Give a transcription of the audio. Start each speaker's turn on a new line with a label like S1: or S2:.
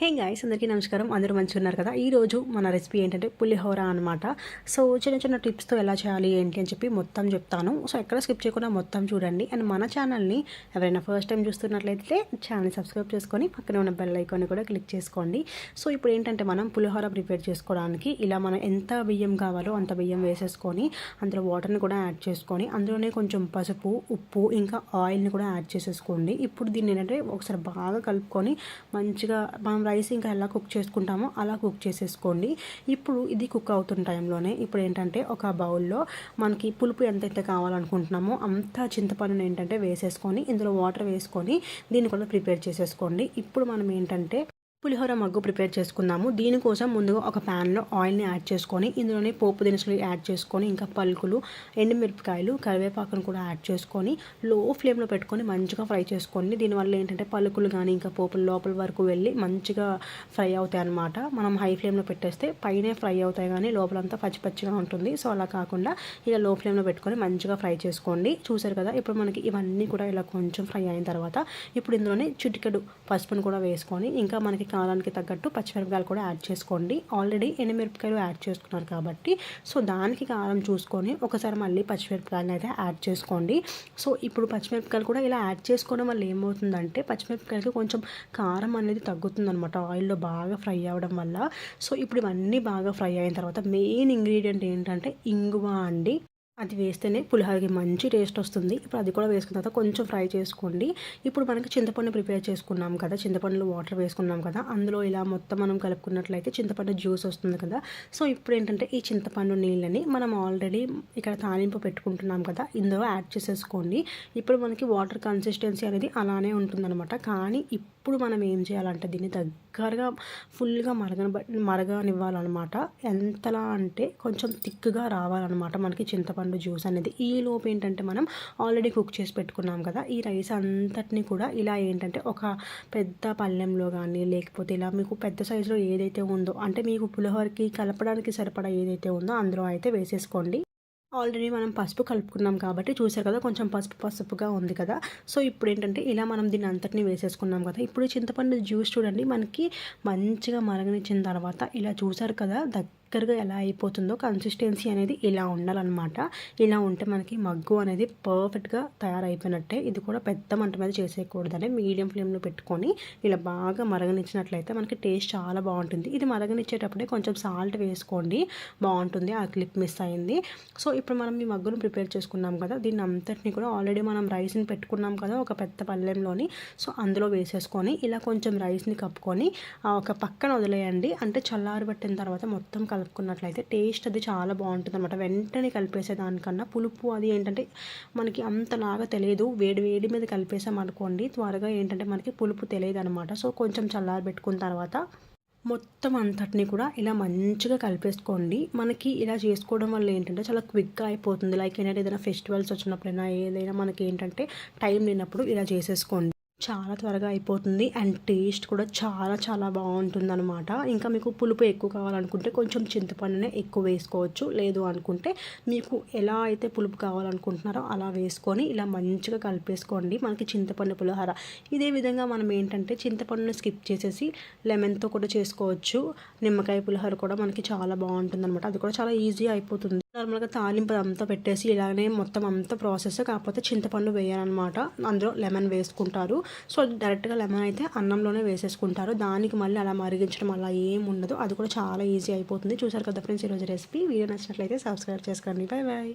S1: Hey guys అందరికీ నమస్కారం. అందరూ మంచిగా ఉన్నారు కదా ఈరోజు మన రెసిపీ ఏంటంటే పులిహోర అనమాట సో చిన్న చిన్న టిప్స్తో ఎలా చేయాలి ఏంటి అని చెప్పి మొత్తం చెప్తాను. సో ఎక్కడ స్కిప్ చేయకుండా మొత్తం చూడండి. అండ్ మన ఛానల్ని ఎవరైనా ఫస్ట్ టైం చూస్తున్నట్లయితే ఛానల్ సబ్స్క్రైబ్ చేసుకొని పక్కనే ఉన్న బెల్ ఐకాన్ కూడా క్లిక్ చేసుకోండి. సో ఇప్పుడు ఏంటంటే మనం పులిహోర ప్రిపేర్ చేసుకోవడానికి ఇలా మనం ఎంత బియ్యం కావాలో అంత బియ్యం వేసేసుకొని అందులో వాటర్ని కూడా యాడ్ చేసుకొని అందులోనే కొంచెం పసుపు ఉప్పు ఇంకా ఆయిల్ని కూడా యాడ్ చేసేసుకోండి. ఇప్పుడు దీన్ని ఏంటంటే ఒకసారి బాగా కలుపుకొని మంచిగా మనం రైస్ ఇంకా ఎలా కుక్ చేసుకుంటామో అలా కుక్ చేసేసుకోండి. ఇప్పుడు ఇది కుక్ అవుతున్న టైంలోనే ఇప్పుడు ఏంటంటే ఒక బౌల్లో మనకి పులుపు ఎంతైతే కావాలనుకుంటున్నామో అంత చింతపండుని ఏంటంటే వేసేసుకొని ఇందులో వాటర్ వేసుకొని దీన్ని కూడా ప్రిపేర్ చేసేసుకోండి. ఇప్పుడు మనం ఏంటంటే పులిహోర మగ్గు ప్రిపేర్ చేసుకుందాము. దీనికోసం ముందుగా ఒక ప్యాన్లో ఆయిల్ని యాడ్ చేసుకొని ఇందులోనే పోపు దినుసులు యాడ్ చేసుకొని ఇంకా పలుకులు ఎండుమిరపకాయలు కరివేపాకును కూడా యాడ్ చేసుకొని లో ఫ్లేమ్లో పెట్టుకొని మంచిగా ఫ్రై చేసుకోండి. దీనివల్ల ఏంటంటే పలుకులు కానీ ఇంకా పోపులు లోపల వరకు వెళ్ళి మంచిగా ఫ్రై అవుతాయి అనమాట మనం హై ఫ్లేమ్లో పెట్టేస్తే పైనే ఫ్రై అవుతాయి కానీ లోపలంతా పచ్చి పచ్చిగా ఉంటుంది. సో అలా కాకుండా ఇలా లో ఫ్లేమ్లో పెట్టుకొని మంచిగా ఫ్రై చేసుకోండి. చూసారు కదా ఇప్పుడు మనకి ఇవన్నీ కూడా ఇలా కొంచెం ఫ్రై అయిన తర్వాత ఇప్పుడు ఇందులోనే చిటికెడు పసుపును కూడా వేసుకొని ఇంకా మనకి కారానికి తగ్గట్టు పచ్చిమిరపకాయలు కూడా యాడ్ చేసుకోండి. ఆల్రెడీ ఎండుమిరపకాయలు యాడ్ చేసుకున్నారు కాబట్టి సో దానికి కారం చూసుకొని ఒకసారి మళ్ళీ పచ్చిమిరపకాయలను అయితే యాడ్ చేసుకోండి. సో ఇప్పుడు పచ్చిమిరపకాయలు కూడా ఇలా యాడ్ చేసుకోవడం వల్ల ఏమవుతుందంటే పచ్చిమిరపకాయలకి కొంచెం కారం అనేది తగ్గుతుందనమాట ఆయిల్లో బాగా ఫ్రై అవ్వడం వల్ల. సో ఇప్పుడు ఇవన్నీ బాగా ఫ్రై అయిన తర్వాత మెయిన్ ఇంగ్రీడియంట్ ఏంటంటే ఇంగువ అండి. అది వేస్తేనే పులిహోరకి మంచి టేస్ట్ వస్తుంది. ఇప్పుడు అది కూడా వేసుకున్న తర్వాత కొంచెం ఫ్రై చేసుకోండి. ఇప్పుడు మనకి చింతపండు ప్రిపేర్ చేసుకున్నాం కదా చింతపండులో వాటర్ వేసుకున్నాం కదా అందులో ఇలా మొత్తం మనం కలుపుకున్నట్లయితే చింతపండు జ్యూస్ వస్తుంది కదా. సో ఇప్పుడు ఏంటంటే ఈ చింతపండు నీళ్ళని మనం ఆల్రెడీ ఇక్కడ తాలింపు పెట్టుకుంటున్నాం కదా ఇందులో యాడ్ చేసేసుకోండి. ఇప్పుడు మనకి వాటర్ కన్సిస్టెన్సీ అనేది అలానే ఉంటుందన్నమాట. కానీ ఇప్పుడు మనం ఏం చేయాలంటే దీన్ని దగ్గరగా ఫుల్గా మరగ మరగనివ్వాలన్నమాట. ఎంతలా అంటే కొంచెం థిక్గా రావాలన్నమాట మనకి చింతపండు చింతపండు జ్యూస్ అనేది ఈ లోపు ఏంటంటే మనం ఆల్రెడీ కుక్ చేసి పెట్టుకున్నాం కదా ఈ రైస్ అంతటిని కూడా ఇలా ఏంటంటే ఒక పెద్ద పళ్ళెంలో కానీ లేకపోతే ఇలా మీకు పెద్ద సైజులో ఏదైతే ఉందో అంటే మీకు పులిహోరకి కలపడానికి సరిపడా ఏదైతే ఉందో అందులో అయితే వేసేసుకోండి. ఆల్రెడీ మనం పసుపు కలుపుకున్నాం కాబట్టి చూసారు కదా కొంచెం పసుపు పసుపుగా ఉంది కదా. సో ఇప్పుడు ఏంటంటే ఇలా మనం దీన్ని అంతటిని వేసేసుకున్నాం కదా. ఇప్పుడు చింతపండు జ్యూస్ చూడండి మనకి మంచిగా మరగనిచ్చిన తర్వాత ఇలా చూసారు కదా దగ్గర దగ్గరగా ఎలా అయిపోతుందో కన్సిస్టెన్సీ అనేది ఇలా ఉండాలన్నమాట. ఇలా ఉంటే మనకి మగ్గు అనేది పర్ఫెక్ట్గా తయారైపోయినట్టే. ఇది కూడా పెద్ద మంట మీద చేసేయకూడదని మీడియం ఫ్లేమ్లో పెట్టుకొని ఇలా బాగా మరగనిచ్చినట్లయితే మనకి టేస్ట్ చాలా బాగుంటుంది. ఇది మరగనిచ్చేటప్పుడే కొంచెం సాల్ట్ వేసుకోండి. బాగుంటుంది. ఆ క్లిప్ మిస్ అయింది. సో ఇప్పుడు మనం ఈ మగ్గును ప్రిపేర్ చేసుకున్నాం కదా దీన్ని అంతటిని కూడా ఆల్రెడీ మనం రైస్ని పెట్టుకున్నాం కదా ఒక పెద్ద పల్లెంలోని సో అందులో వేసేసుకొని ఇలా కొంచెం రైస్ని కప్పుకొని ఒక పక్కన వదిలేయండి. అంటే చల్లారబట్టిన తర్వాత మొత్తం కలుపుకున్నట్లయితే టేస్ట్ అది చాలా బాగుంటుంది అనమాట వెంటనే కలిపేసే దానికన్నా పులుపు అది ఏంటంటే మనకి అంతలాగా తెలియదు. వేడి వేడి మీద కలిపేసామనుకోండి త్వరగా ఏంటంటే మనకి పులుపు తెలియదు అనమాట సో కొంచెం చల్లారి పెట్టుకున్న తర్వాత మొత్తం అంతటిని కూడా ఇలా మంచిగా కలిపేసుకోండి. మనకి ఇలా చేసుకోవడం వల్ల ఏంటంటే చాలా క్విక్గా అయిపోతుంది. లైక్ ఏంటంటే ఏదైనా ఫెస్టివల్స్ వచ్చినప్పుడైనా ఏదైనా మనకి ఏంటంటే టైం లేనప్పుడు ఇలా చేసేసుకోండి. చాలా త్వరగా అయిపోతుంది అండ్ టేస్ట్ కూడా చాలా చాలా బాగుంటుంది అనమాట ఇంకా మీకు పులుపు ఎక్కువ కావాలనుకుంటే కొంచెం చింతపండునే ఎక్కువ వేసుకోవచ్చు. లేదు అనుకుంటే మీకు ఎలా అయితే పులుపు కావాలనుకుంటున్నారో అలా వేసుకొని ఇలా మంచిగా కలిపేసుకోండి. మనకి చింతపండు పులిహోర. ఇదే విధంగా మనం ఏంటంటే చింతపండుని స్కిప్ చేసేసి లెమన్తో కూడా చేసుకోవచ్చు. నిమ్మకాయ పులిహోర కూడా మనకి చాలా బాగుంటుంది అనమాట అది కూడా చాలా ఈజీ అయిపోతుంది. నార్మల్గా తాలింపు అంతా పెట్టేసి ఇలానే మొత్తం అంతా ప్రాసెస్ కాకపోతే చింతపండు వేయాలన్నమాట. అందులో లెమన్ వేసుకుంటారు. సో డైరెక్ట్గా లెమన్ అయితే అన్నంలోనే వేసేసుకుంటారు. దానికి మళ్ళీ అలా మరిగించడం అలా ఏం ఉండదు. అది కూడా చాలా ఈజీ అయిపోతుంది. చూసారు కదా ఫ్రెండ్స్ ఈరోజు రెసిపీ వీడియో నచ్చినట్లయితే సబ్స్క్రైబ్ చేసుకోండి. Bye bye